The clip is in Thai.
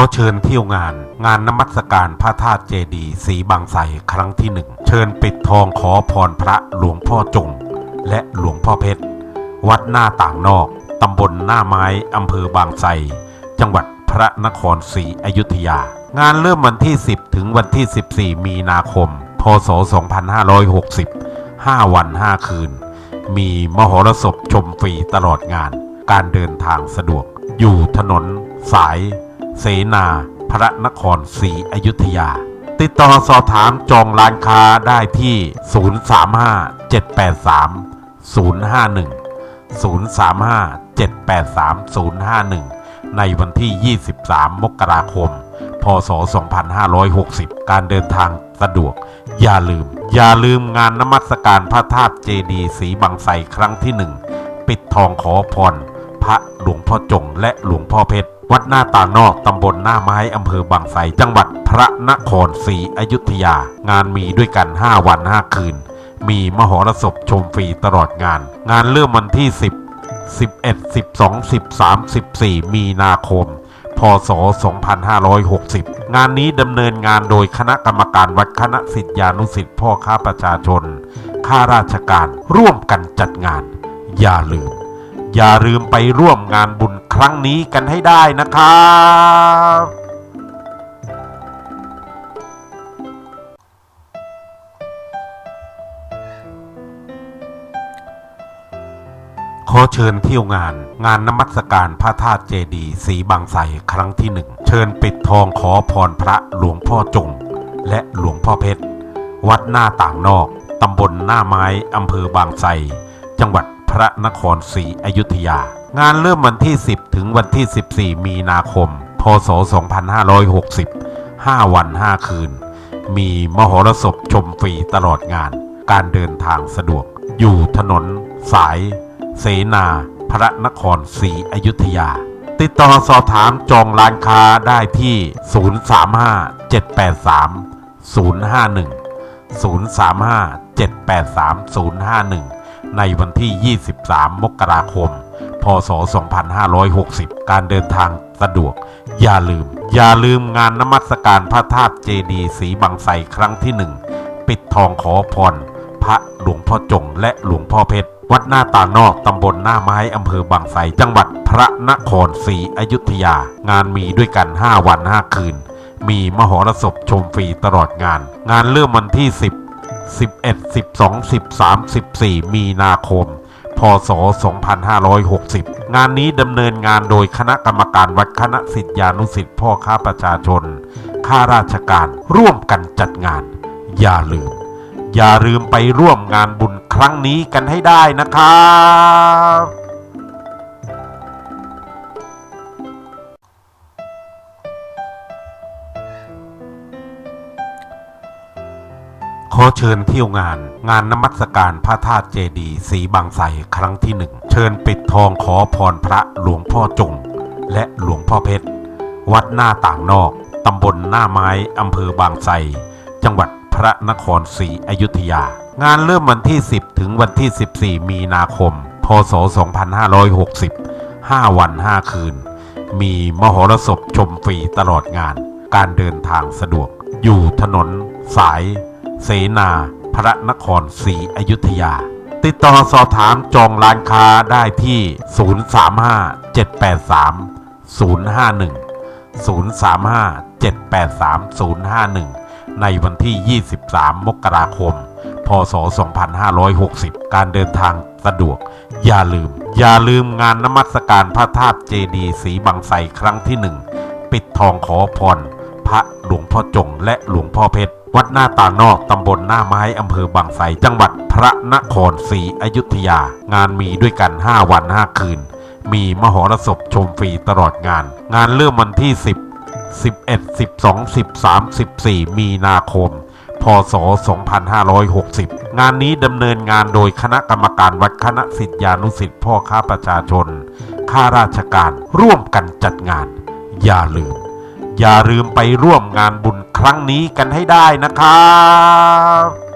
อเชิญเที่ยวงาน งานนมัสการพระธาตุเจดีย์สีบางไทรครั้งที่หนึ่งเชิญปิดทองขอพรพระหลวงพ่อจง และหลวงพ่อเพชร วัดหน้าต่างนอก ตำบลหน้าไม้อำเภอบางไทรจังหวัดพระนครศรีอยุธยา งานเริ่มวันที่ 10 ถึงวันที่ 14 มีนาคม พศ 2560 5 วัน 5 คืน มีมหรสพชมฟรีตลอดงาน การเดินทางสะดวก อยู่ถนนสาย เสนาพระนครศรีอยุธยา ติดต่อสอบถามจองร้านค้าได้ที่ 035 783 051 035 783 051 ในวันที่ 23 มกราคม พศ 2560 การเดินทางสะดวก อย่าลืม อย่าลืมงานนมัสการพระธาตุเจดีสีบางไทรครั้งที่หนึ่ง ปิดทองขอพร พระหลวงพ่อจงและหลวงพ่อเพชร วัดหน้าต่างนอกตำบลหน้าไม้อำเภอบางไทรจังหวัดพระนครศรีอยุธยา งานมีด้วยกัน 5 วัน 5 คืน มีมหรสพชมฟรีตลอดงาน งานเริ่มวันที่ 10 11 12 13 14 มีนาคม พศ 2560 งานนี้ดำเนินงานโดยคณะกรรมการวัดคณะสิทธิานุสิทธิพ่อค้าประชาชน ข้าราชการร่วมกันจัดงาน อย่าลืม อย่าลืมไปร่วมงานบุญครั้งนี้กันให้ได้นะครับขอเชิญเที่ยวงาน งานนมัสการพระธาตุเจดีย์สีบางไทรครั้งที่หนึ่งเชิญปิดทองขอพรพระหลวงพ่อจง และหลวงพ่อเพชร วัดหน้าต่างนอก ตำบลหน้าไม้อำเภอบางไทรจังหวัด พระนครศรีอยุธยา งานเริ่มวันที่ 10 ถึงวันที่ 14 มีนาคม พศ 2560 5 วัน 5 คืน มีมหรสพชมฟรีตลอดงาน การเดินทางสะดวก อยู่ถนน สาย เสนา พระนครศรีอยุธยา ติดต่อสอบถามจองร้านค้าได้ที่ 035 783 051 035 783 051 ในวันที่ 23 มกราคม พศ 2560 การเดินทางสะดวก อย่าลืม อย่าลืมงานนมัสการพระธาตุเจดีสีบางไทรครั้งที่หนึ่งปิดทองขอพร พระหลวงพ่อจงและหลวงพ่อเพชร วัดหน้าต่างนอกตำบลหน้าไม้อำเภอบางไทรจังหวัดพระนครศรีอยุธยา งานมีด้วยกัน 5 วัน 5 คืน มีมหรสพชมฟรีตลอดงาน งานเริ่มวันที่ 10 11 12 13 14 มีนาคม พศ 2560 งานนี้ดำเนินงานโดยคณะกรรมการวัดคณะสิทธิานุสิทธิพ่อค้าประชาชน ข้าราชการร่วมกันจัดงาน อย่าลืม อย่าลืมไปร่วมงานบุญครั้งนี้กันให้ได้นะครับ อเชิญเที่ยวงาน งานนมัสการพระธาตุเจดีย์สีบางไทรครั้งที่หนึ่งเชิญปิดทองขอพรพระหลวงพ่อจง และหลวงพ่อเพชร วัดหน้าต่างนอก ตำบลหน้าไม้ อำเภอบางไทรจังหวัดพระนครศรีอยุธยา งานเริ่มวันที่ 10 ถึงวันที่ 14 มีนาคม พศ 2560 5 วัน 5 คืน มีมหรสพชมฟรีตลอดงาน การเดินทางสะดวก อยู่ถนนสาย เสนา พระนครศรีอยุธยา ติดต่อสอบถามจองร้านค้าได้ที่ 035 783 051 035 783 051 ในวันที่ 23 มกราคม พศ 2560 การเดินทางสะดวก อย่าลืม อย่าลืมงานนมัสการพระธาตุเจดีย์สีบางไทรครั้งที่หนึ่ง ปิดทองขอพร พระหลวงพ่อจงและหลวงพ่อเพชร วัดหน้าต่างนอกตำบลหน้าไม้อำเภอบางไทรจังหวัดพระนครศรีอยุธยา งานมีด้วยกัน 5 วัน 5 คืน มีมหรสพชมฟรีตลอดงาน งานเริ่มวันที่ 10 11 12 13 14 มีนาคม พศ 2560 งานนี้ดำเนินงานโดยคณะกรรมการวัดคณะสิทธิานุสิทธิพ่อค้าประชาชน ข้าราชการร่วมกันจัดงาน อย่าลืม อย่าลืมไปร่วมงานบุญ ครั้งนี้กันให้ได้นะครับ